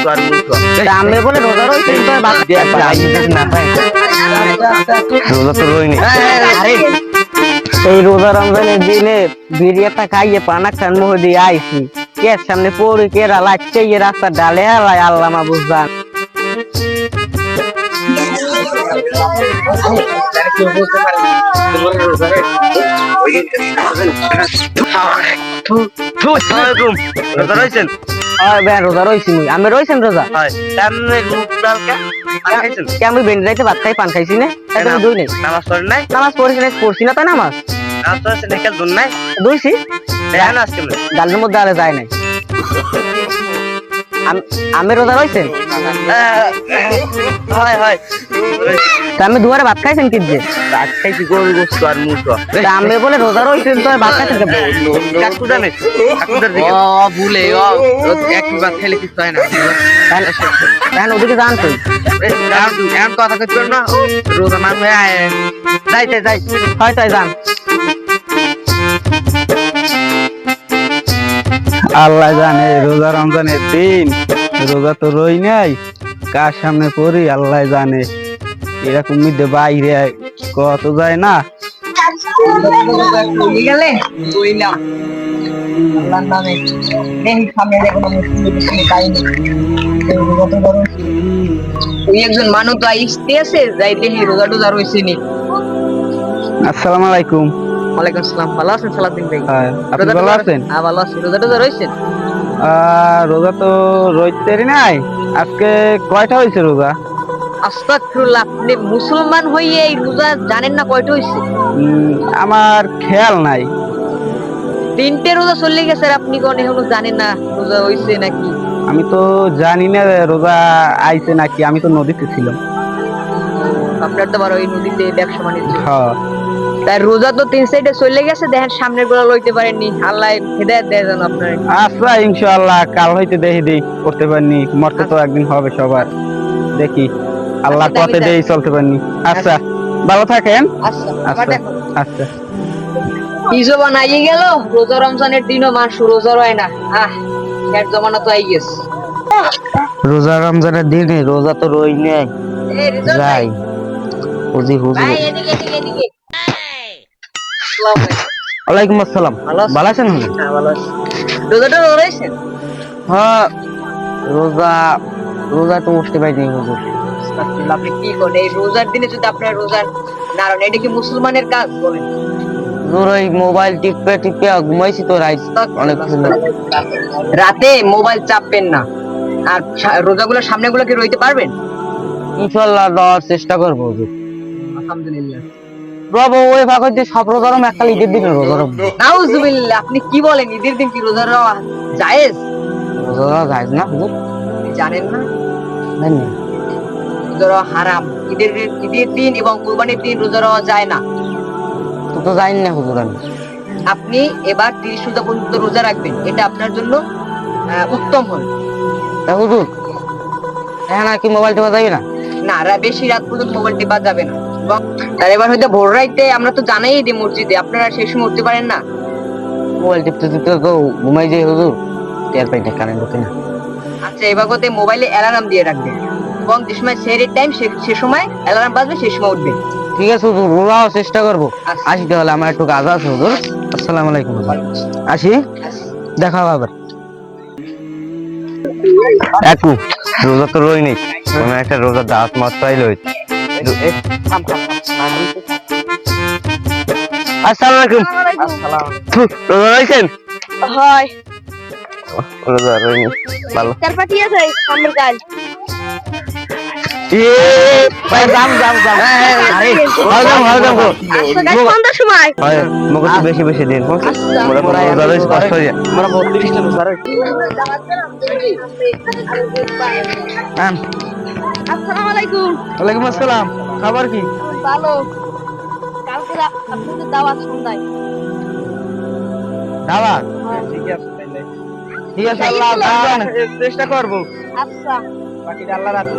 গোস্ত আর মূর্খ তা আমি বলে রোজা রয়েছে তো বাদ দিয়ে আইয়ে না পাই রোজা তো রইনি এই রোজা রমজানের দিনে বিরিয়াটা খাইয়ে পানা খান মোহ আইছি। কে সামনে পড়ি কে লাগছে এই রাস্তা ডালে হালাই আল্লাহ মাবুজ জান রোজা রইছেন? হয় রোজা রইছি মুই আমি রইছেন রোজা? হয়। খাইছেন? কে আমি বেন্ড রাইতে ভাত খাই পান খাইছি না। এটা দুই নেই নামাজ পড়েন নাই? নামাজ পড়ছি না পড়ছি নামাজ। নামাজ পড়েছেন একাল দুন নাই? দুইছি। দেখান আজকে গালের মধ্যে আলে যায় নাই। আম- রোজা রইছেন হয় হয়। তা আমি দুয়ারে ভাত খাইছেন কি যে? আজ খাইছি গরু গোস্ত আর মূর্খ তা আমি বলে রোজা রইছেন তো ভাত খাইছেন কেন? কাকু জানে কাকুদার দিকে। ও ভুলে ও খেলে কিছু হয় না। তাহলে- তাহলে ওদিকে যান তুই এমন কথা করছ না? রোজা মান হয়ে আয়। যাই যাই যাই। হয় তাই যান। আল্লাহ জানে রোজা রমজানের দিন রোজা তো রই নাই কার সামনে পড়ি আল্লাহ জানে। এরকম মধ্যে বাইরে কত যায় না। গেলে? কইলাম আল্লাহর নামে নেই। সামনে কোনো মুসলিম পাইনি ওই একজন মানুষ তো আইসতে আছে যাই দেখি রোজা টোজা রয়েছে নি। আসসালামু আলাইকুম। ওয়ালাইকুম আসসালাম। ভালো আছেন সালাদিন ভাই? হ্যাঁ, আপনি ভালো আছেন? হ্যাঁ ভালো আছি। রোজা টোজা রয়েছেন রোজা তো রইতে নাই। আজকে কয়টা হয়েছে রোজা? আস্তাগফিরুল্লাহ আপনি মুসলমান হইয়ে এই রোজা জানেন না কয়টা উম, আমার খেয়াল নাই। তিনটে রোজা চলে গেছে আর আপনি কোন এখনও জানেন না রোজা হইছে নাকি? আমি তো জানি না রোজা আইছে নাকি আমি তো নদীতে ছিলাম। আপনার তো আবার ওই নদীতে ব্যবসা বাণিজ্য হ্যাঁ। তাই রোজা তো তিন সাইডে চলে গেছে দেখেন সামনেরগুলো লইতে পারেননি। আল্লাহ হেদায়ত দেয় যেন আপনার। আচ্ছা ইনশাআল্লাহ কাল হইতে দেখি দেই করতে পারিনি। মরতে তো একদিন হবে সবার। দেখি আল্লাহ আচ্ছা, পথে দেই চলতে পারিনি। আচ্ছা ভালো থাকেন। আচ্ছা আচ্ছা দেখো আচ্ছা। ইজো বানাইয়ে গেল? রোজা রমজানের দিনও মানুষ রোজা রয় না। আহ এর জমানা তো আই গেছে। রোজা রমজানের দিনে রোজা তো রই নাই যাই। হুজি হুজি আসসালামু আলাইকুম। ওয়ালাইকুম আসসালাম। ভালো আছেন? হ্যাঁ ভালো আছি। রোজাটা রয়েছেন? হ্যাঁ রোজা রোজা তো উঠতে পারিনি হুজুর। আপনি কি করেন? এই রোজার দিনে যদি আপনার রোজার না এটা কি মুসলমানের কাজ বলেন? ওই মোবাইল টিপে টিপে ঘুমাইছি তো অনেক রাতে মোবাইল চাপবেন না। আর রোজাগুলো সামনেগুলো কি রইতে পারবেন? ইনশাল্লাহ দেওয়ার চেষ্টা করব আলহামদুলিল্লাহ। প্রভু ওই ফাঁক হইতে সব রোজারম একটা ঈদের দিন রোজারম নাউজুবিল্লাহ আপনি কি বলেন ঈদের দিন কি রোজা জায়েজ? রোজা যায় না হুজুর। জানেন না? জানি রোজা হারাম। ঈদের দিন- ঈদের দিন এবং কুরবানির দিন রোজা যায় না। তো তো জানি না হুজুর আমি। আপনি এবার তিরিশ রোজা পর্যন্ত রোজা রাখবেন। এটা আপনার জন্য উত্তম হবে। তা হুজুর হ্যাঁ না কি মোবাইল টেপা যাবে না? না বেশি রাত পর্যন্ত মোবাইল টেপা যাবে না। আর এবার হয়তো ভোর রাইতে আমরা তো জানাই দিই মসজিদে আপনারা সেই সময় উঠতে পারেন না। মোবাইল টিপতে টিপতে তো ঘুমাই যাই হুজুর টের পাই না কারেন্ট ঢোকে না। আচ্ছা এবার মোবাইলে অ্যালার্ম দিয়ে রাখবেন। এবং যে সময় সেরের টাইম সে সময় অ্যালার্ম বাজবে সেই সময় উঠবেন। ঠিক আছে হুজুর রোজাও চেষ্টা করব। আচ্ছা। আসি তাহলে আমার একটু কাজ আছে হুজুর। আসসালামু আলাইকুম আসি? দেখা হবে একু রোজা তো রই নেই কোনো একটা রোজা দাঁত মাছ পাইলে থাম, থাম, থাম। আসসালামু আলাইকুম রোজা রয়েছেন হয় রোজা রইনি ভালো কাজ আম, আসসালামু আলাইকুম ওয়ালাইকুম আসসালাম খাবার কি ভালো কালকে আপনাদের দাওয়াত সন্ধ্যায় দাওয়াত? হ্যাঁ। ঠিক আছে তাইলে ঠিক আছে, আল্লাহ চেষ্টা করব আচ্ছা বাকিটা আল্লাহ রাখবে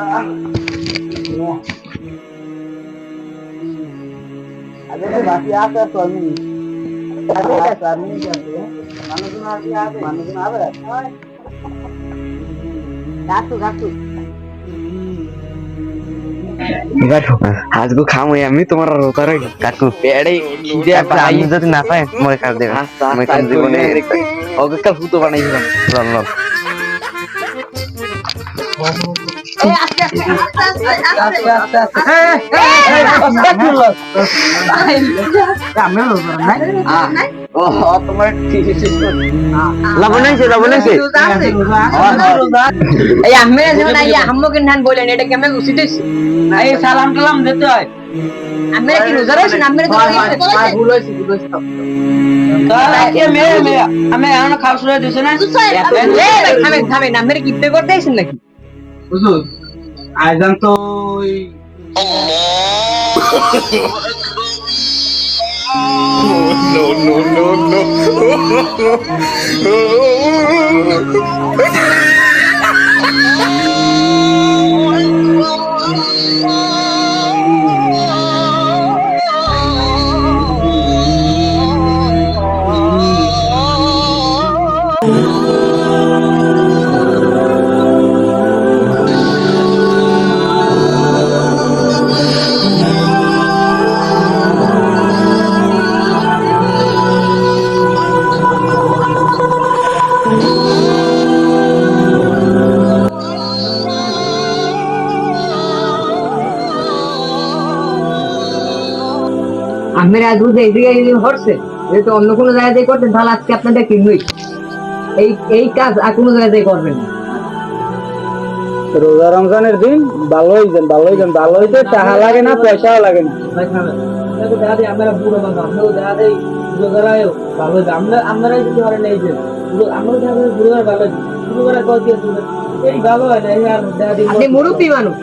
আসসালামু আলাইকুম ভালো আছেন? বাকি আছে তো আমি আমি মানুষজন আছে মানুষজন হবে গাছু গাছু আজকে খামই আমি তোমার রোতা রইল কাকু পেড়ে খিদে আচ্ছা, পাই আপনি যদি না পাই মরে খারাপ দেবেন আস্তে আমি আস্তে কোন জীবনে ওকে একটা ফুটো বানাইছিলাম লল লল এটা আমি হয় খাওয়া শুরু দিছে না কি করতে আইছেন নাকি আইজান তো ওই আমের আজ বুঝে যদি হরছে। যদি তো অন্য কোনো জায়গায় করতেন তাহলে আজকে আপনাদের কি হই এই এই কাজ আর কোনো জায়গায় করবেন না। রোজা রমজানের দিন ভালো হইছেন ভালো হইছেন ভালো হইতে টাকা লাগে না পয়সাও লাগে না। আমরা বুড়ো বাবা আমরা দেখা আমরাই যদি পারেন এই যে আমরা দেখা দেই বুড়ো করা ভালো বুড়ো কত এই ভালো হয় না এই আর দেখা দিই মুরব্বী মানুষ।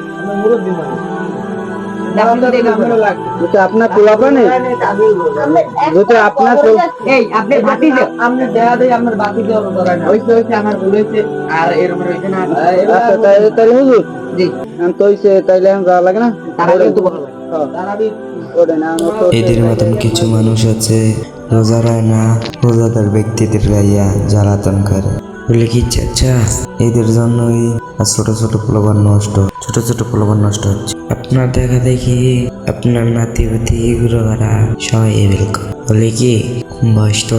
মুরব্বী মানুষ। যেটা আপনার যেটা আপনার এই আপনি ভাতি যে আপনি দেখা দেই আপনার বাতি দেওয়া করায় না হইছে হইছে আমার ভুল হইছে আর এরকম হইছে না। আচ্ছা হুজুর? জি। তো হইছে যাওয়া লাগে না? ভালো। হ্যাঁ। এদের মতন কিছু মানুষ আছে রোজা রায় না রোজাদার ব্যক্তিদের গাইয়া জ্বালাতন করে। বলে কি চাচা এদের জন্যই ছোট ছোট প্রলোভন নষ্ট, ছোট ছোট প্রলোভন নষ্ট হচ্ছে। আপনার দেখা দেখি আপনার নাতি পুতি এগুলো সবাই এ বলে কি, বয়স তো